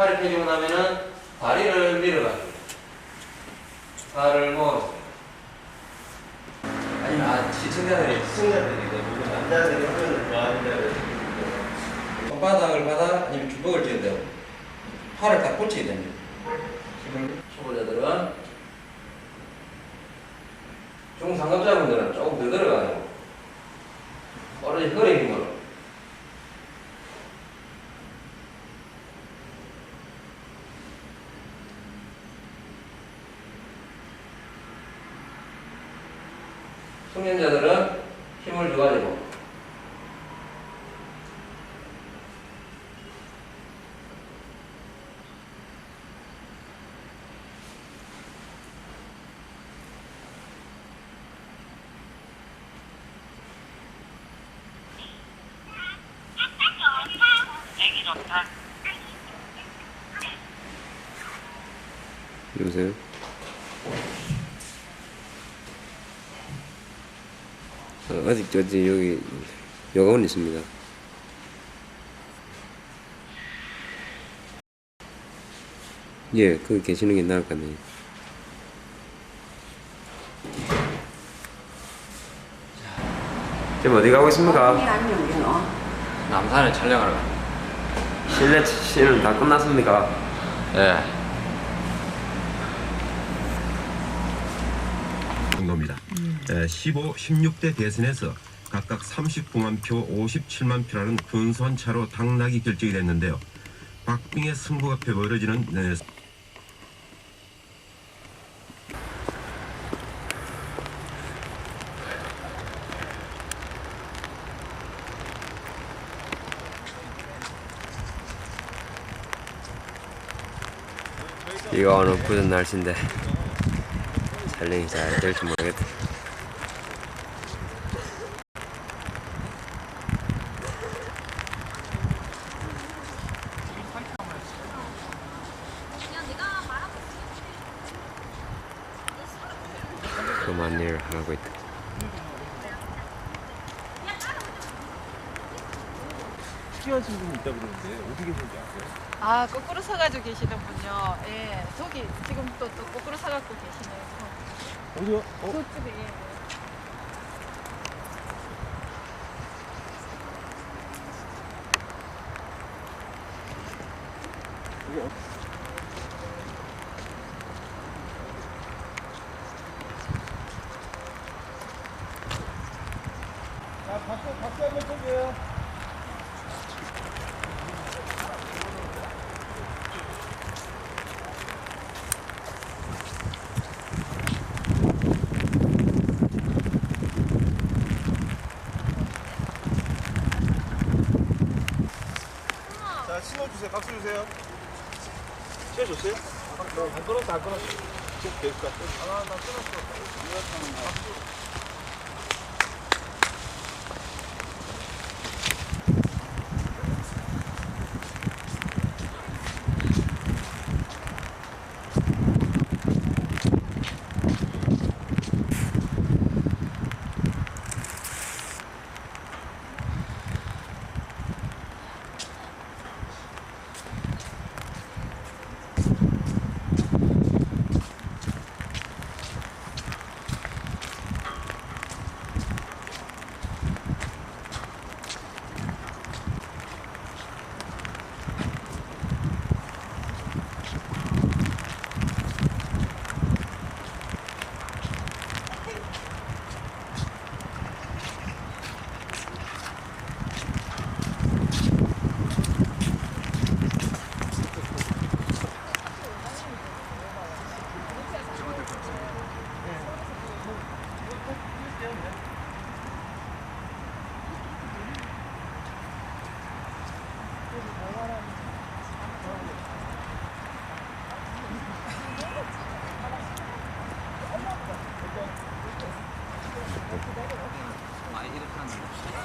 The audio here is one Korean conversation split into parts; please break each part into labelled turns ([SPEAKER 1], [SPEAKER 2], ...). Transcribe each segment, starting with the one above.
[SPEAKER 1] 팔을 펴주고 나면은 다리를 밀어가지고 발을 모아서 아니 아 시청자들이
[SPEAKER 2] 시청자들이 남자들이 하면 좋아하는데.
[SPEAKER 1] 손바닥을 받아 아니면 주먹을 쥐어야 되고 팔을 딱 붙여야 됩니다. 초보자들은 중상급자분들은 조금 더 들어가고 오로지 허리 힘으로 숙련자들은 힘을 줘가지고
[SPEAKER 3] 여보세요? 아직 저지 여기 여가원 있습니다. 예, 거기 계시는 게 나을 것 같네요. 지금 어디 가고 있습니까?
[SPEAKER 1] 남산에 촬영하러 갑니다.
[SPEAKER 3] 실내 씨는 다 끝났습니까?
[SPEAKER 1] 예.
[SPEAKER 4] 정도입니다. 에, 15, 16대 대선에서 각각 39만 표, 57만 표라는 근소한 차로 당락이 결정이 됐는데요. 박빙의 승부가 펼쳐지는 에,
[SPEAKER 3] 비가 오는 굳은 날씨인데 촬영이 잘 될지 모르겠다. 그만 일을 하고 있다.
[SPEAKER 5] 특이하신 분이 있다 그러는데 어디 계신지 아,
[SPEAKER 6] 거꾸로 서가지고 계시는 분요. 예, 저기 지금 또, 또 거꾸로 서갖고 계시네요.
[SPEAKER 5] 어디요? 어?
[SPEAKER 6] 저쪽에, 예.
[SPEAKER 5] 자, 박수, 박수 한번 쳐줘요. 자, 신호 주세요. 신호 줬어요? 안 끊었어, 안 끊었어. 지금 계속 갔어. 아, 나 끊었어.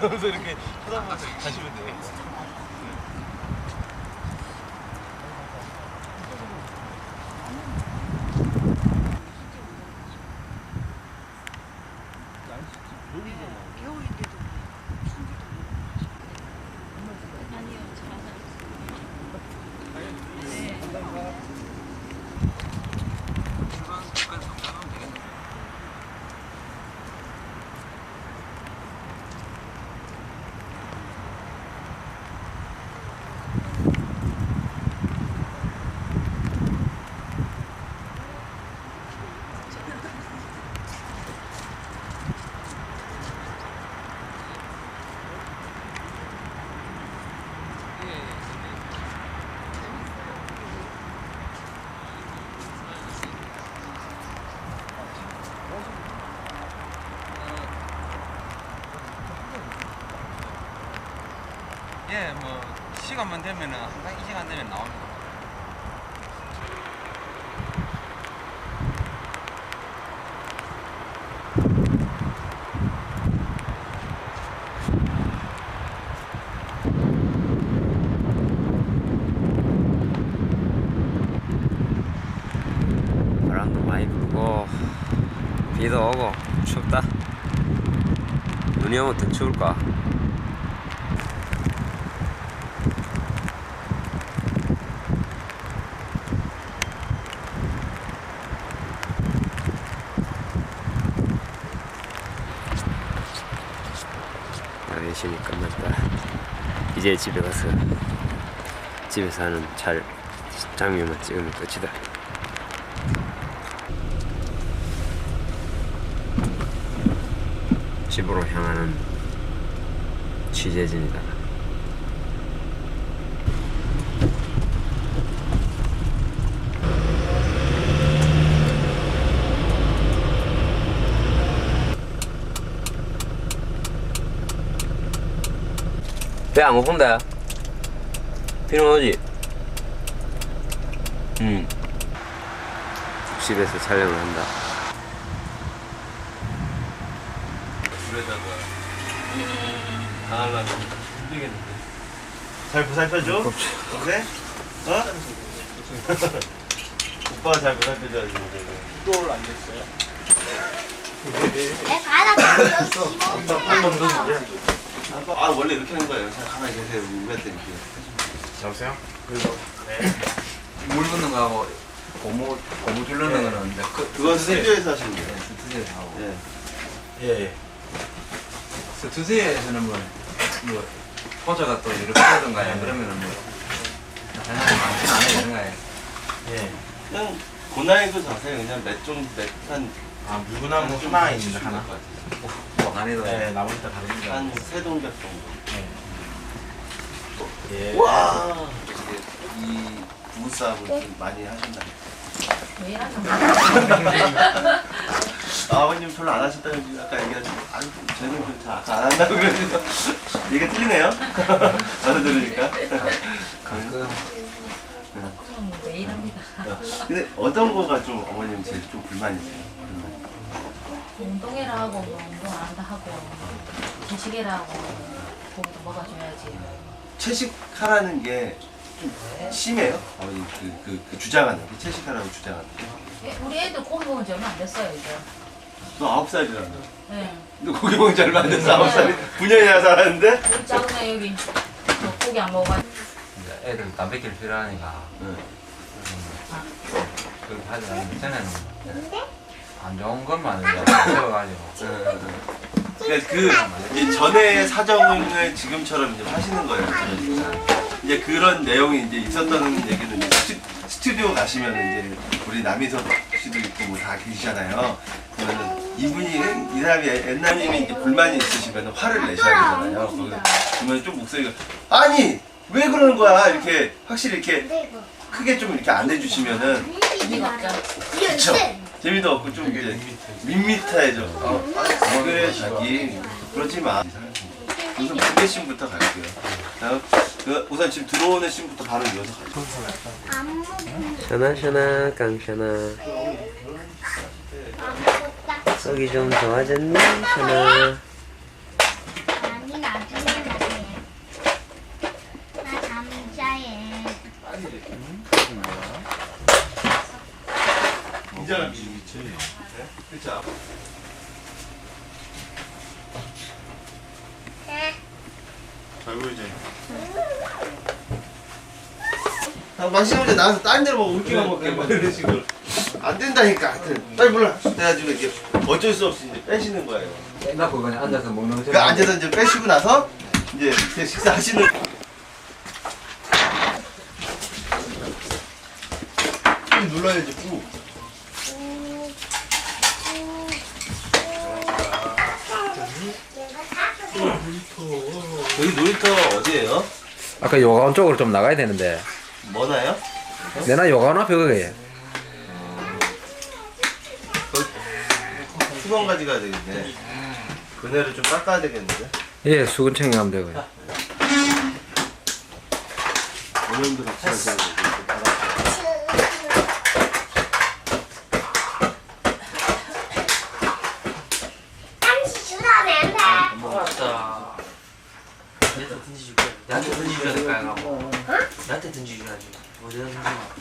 [SPEAKER 5] 그래서 이렇게 쳐다보면서 가시면 돼요.
[SPEAKER 6] 아니요, 저
[SPEAKER 1] 예, 뭐 시간만 되면은 항상 이 시간 되면 나옵니다.
[SPEAKER 3] 바람도 많이 불고 비도 오고 춥다 눈이 오면 더 추울까 열심히 끝났다 이제 집에 가서 집에서 하는 잘 장면만 찍으면 끝이다 집으로 향하는 취재진이다. 배 안 고픈데? 비는 오지? 응. 집에서 촬영을 한다.
[SPEAKER 2] 물에다가 당하려면 힘들겠는데.
[SPEAKER 5] 잘 보살펴줘. 그래? 어? 오빠가 잘 보살펴줘야지. 또안 됐어요? 아 원래 이렇게 하는 거예요. 그냥 가만히 계세요. 우리한테 이렇게.
[SPEAKER 2] 여보세요?
[SPEAKER 1] 물 붓는 거하고 고무 고무 줄르는 거는 이제 그
[SPEAKER 5] 그건 스튜디오에서 하시는 거예요.
[SPEAKER 1] 스튜디오에서 하고
[SPEAKER 5] 예.
[SPEAKER 2] 예, 예.
[SPEAKER 1] 스튜디오에서는 뭐, 뭐 포자가 또 이렇게 하던가요? 그러면은 뭐 사장님 안 해요 이런가요?
[SPEAKER 2] 예.
[SPEAKER 5] 그냥 고난이도 자세 그냥 몇좀몇한
[SPEAKER 2] 아, 물구나무 하나 있는데 하나?
[SPEAKER 1] 뭐 난이도
[SPEAKER 2] 네, 나머지 다 다릅니다.
[SPEAKER 5] 한세 동작 정도.
[SPEAKER 2] 예.
[SPEAKER 5] 와. 이 부부싸움을 좀 많이 하신다.
[SPEAKER 6] 왜
[SPEAKER 5] 아버님 별로 안 하셨다는 지 아까 얘기하시고 아니 쟤는 그잘 아까 안 한다고 그러니까 얘가 틀리네요. 나도 들으니까.
[SPEAKER 1] 가끔
[SPEAKER 6] 왜 이럽니다.
[SPEAKER 5] 근데 어떤 거가 좀 어머님 제일 좀 불만이세요?
[SPEAKER 7] 운동해라 하고 뭐 운동 안 한다 하고 음식해라 하고 고기도 먹어줘야지
[SPEAKER 5] 채식하라는 게 좀 심해요? 어머님 그, 그, 그 주장하는 게 채식하라고 주장하는 게.
[SPEAKER 7] 예, 우리 애들 고기 먹은 지 얼마 안 됐어요 이제
[SPEAKER 5] 너 아홉 살이라며.
[SPEAKER 7] 예.
[SPEAKER 5] 너 고기 먹은 지 얼마 안 됐어 아홉 살이? 9년이나 살았는데?
[SPEAKER 7] 우리 작은 애 여기 저 고기 안 먹어
[SPEAKER 1] 이제 애들 단백질 필요하니까
[SPEAKER 5] 응.
[SPEAKER 1] 그렇게 하지 않는데 전에는 안 좋은 것만 배워가지고
[SPEAKER 5] 그러니까 그 이제 전에 사정을 지금처럼 이제 하시는 거예요. 이제 그런 내용이 이제 있었던 얘기는 이제 스튜, 스튜디오 가시면 이제 우리 남희석 씨도 있고 뭐 다 계시잖아요. 그러면은 이분이 이 사람이 옛날님이 이제 불만이 있으시면 화를 내셔야 되잖아요. 그러면 좀 목소리가 아니 왜 그러는 거야 이렇게 확실히 이렇게 크게 좀 이렇게 안 해주시면은
[SPEAKER 7] 없죠
[SPEAKER 5] 그쵸 재미도 없고 좀 이제 밋밋해져. 어, 아, 그래 자기 그러지 마. 우선 두개 씬부터 갈게요. 다음 그 우선 지금 들어오는 씬부터 바로 이어서 갈게요.
[SPEAKER 3] 샤나 샤나 깡샤나 속이 좀 좋아졌니 샤나
[SPEAKER 8] 아니 나중에 먹게. 나 잠자해.
[SPEAKER 5] 이제 네? 그쵸. 잘 보이지? 마시는 데 나가서 딴 데로 뭐 웃기만 먹게 막 이런 식으로 안 된다니까 하여튼. 빨리 몰라. 그래가지고 이게 어쩔 수 없이 이제 빼시는 거예요.
[SPEAKER 1] 끝나고 그냥 앉아서 먹는
[SPEAKER 5] 거그 앉아서 이제 빼시고 나서 이제 식사하시는 꾹 눌러야지 꾹 여기 놀이터 어디예요?
[SPEAKER 9] 아까 요가원 쪽으로 좀 나가야 되는데.
[SPEAKER 5] 뭐나요?
[SPEAKER 9] 내나 요가원 앞에 그게.
[SPEAKER 5] 수건 가져가야 되겠네. 그네를 좀 깎아야 되겠는데?
[SPEAKER 9] 예 수건 챙겨가면 되고요
[SPEAKER 5] 이름도 같이 하자.
[SPEAKER 8] 당신 주라면 안 돼.
[SPEAKER 10] 맞다. 내한테 던지줄게. 나한테 던지줘야 될까, 이거? 어? 나한테 던지줘야지. 뭐 내가 던지마.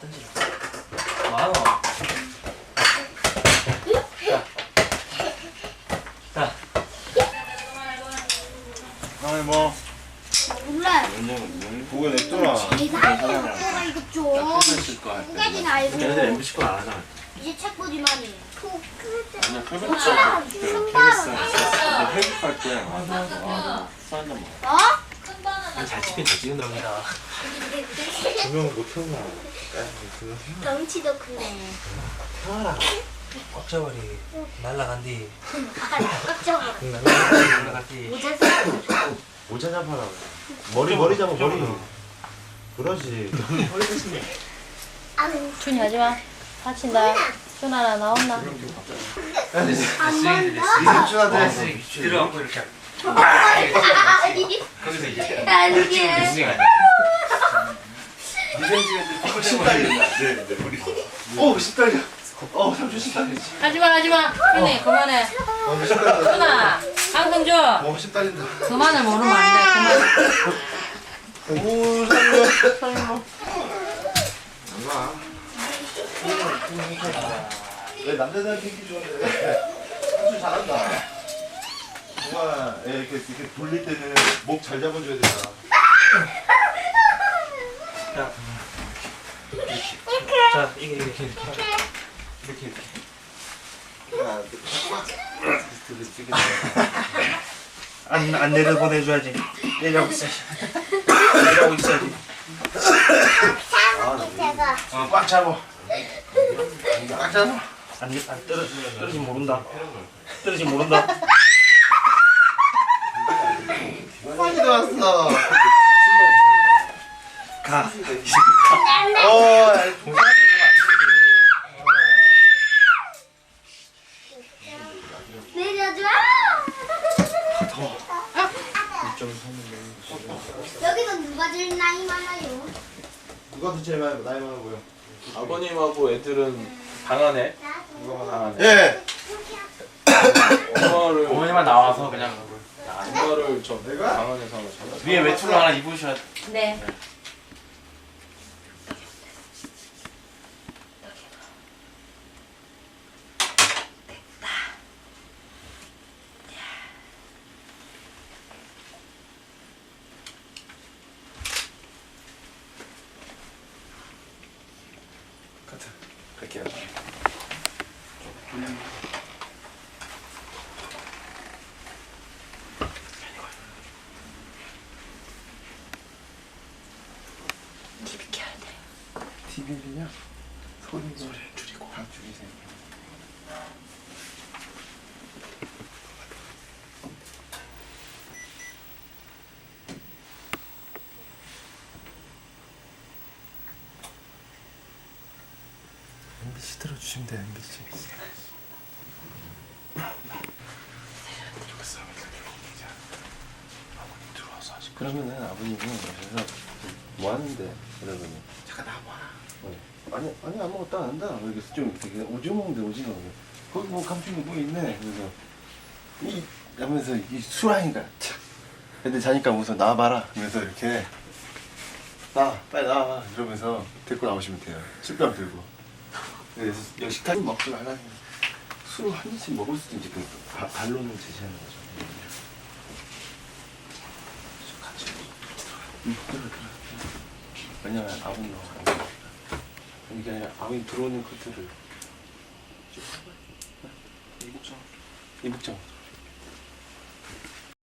[SPEAKER 10] 던지라. 많아. 자.
[SPEAKER 5] 아니 뭐
[SPEAKER 8] 몰라.
[SPEAKER 5] 보고 냈더라.
[SPEAKER 8] 이상해. 오빠 좀.
[SPEAKER 5] 거.
[SPEAKER 8] 무게지 알고.
[SPEAKER 2] 걔네들 MBC 거안 하잖아.
[SPEAKER 8] 이제 책 보지만이.
[SPEAKER 5] 아니야 표본
[SPEAKER 8] 오빠랑 신발은
[SPEAKER 5] 회복할 때 싼다 뭐.
[SPEAKER 8] 어?
[SPEAKER 2] 잘 찍긴 잘 찍는답니다. 조명 못 켜나.
[SPEAKER 8] 덩치도 크네.
[SPEAKER 10] 태아라. 꽉 잡아리. 날라간디.
[SPEAKER 8] 아, 깜짝아.
[SPEAKER 10] 날라간디.
[SPEAKER 8] 모자
[SPEAKER 2] 잡아라. 머리 머리 잡아 머리. 그러지.
[SPEAKER 7] 준이 하지 마 다친다 준아 나 나온다
[SPEAKER 8] 안 만다.
[SPEAKER 5] 삼촌한테
[SPEAKER 10] 들어가고 이렇게. 거기서 이제.
[SPEAKER 8] 아니.
[SPEAKER 5] 신딸린다. 네, 네, 우리. 오, 신딸려. 어, 삼촌 신딸려.
[SPEAKER 7] 하지 마 하지 마 준이 그만해 준아 방송 줘
[SPEAKER 5] 어, 신딸린다.
[SPEAKER 7] 그만을 모르면 안 돼 그만
[SPEAKER 5] 오, 살려. 왜 남자들한테 인기 좋은데? 삼촌 잘한다. 정말 예, 이렇게 이렇게 돌릴 때는 목 잘 잡아줘야 된다.
[SPEAKER 10] 자, 이게 이렇게. 이렇게.
[SPEAKER 5] 이렇게 이렇게.
[SPEAKER 10] 안, 안 내려보내줘야지. 있 내려오고 있어야지.
[SPEAKER 8] 밑에가.
[SPEAKER 10] 어, 꽉 잡아. 꽉 잡아. 안, 돼, 안 떨어, 떨어지면 모른다. 떨어지면 모른다.
[SPEAKER 5] 많이도 왔어.
[SPEAKER 10] 가.
[SPEAKER 5] 어,
[SPEAKER 8] 여기는 누가 제일 나이 많아요?
[SPEAKER 5] 누가 더 제일 많이 나이 많아 보여?
[SPEAKER 2] 아버님하고 애들은 방 안에
[SPEAKER 5] 예.
[SPEAKER 2] 엄마를
[SPEAKER 10] 어머니만 나와서 그냥.
[SPEAKER 2] 엄마를 좀
[SPEAKER 5] 내가?
[SPEAKER 2] 방 안에서
[SPEAKER 10] 위에 외투를 하나 입으셔야 돼.
[SPEAKER 7] 네
[SPEAKER 5] 갈게요. TV를요? 소리 소리 줄이고 다 줄이세요. MBC 들어주시면 돼요, MBC. 그러면은 아버님은 그래서 뭐 하는데? 그러더니 잠깐 나와봐. 아니 아니 아무것도 안 한다. 그래서 좀 되게 오징어 먹는데 오징어. 거기 뭐 감춘 게뭐 있네. 그래서 이 하면서 이 수라인가. 참. 근데 자니까 우선 나와봐라. 그러면서 이렇게 나 빨리 나와 이러면서 데리고 나오시면 돼요. 술병 들고. 그래서 여기 식탁 먹지 말라. 술을 한 잔씩 먹을 수도 이제 그 바- 반론을 제시하는 거죠. 같이 응, 들어 들어. 왜냐면 아버님 나와. 이게 아니라 아버님 들어오는 것들을 이북정 이북정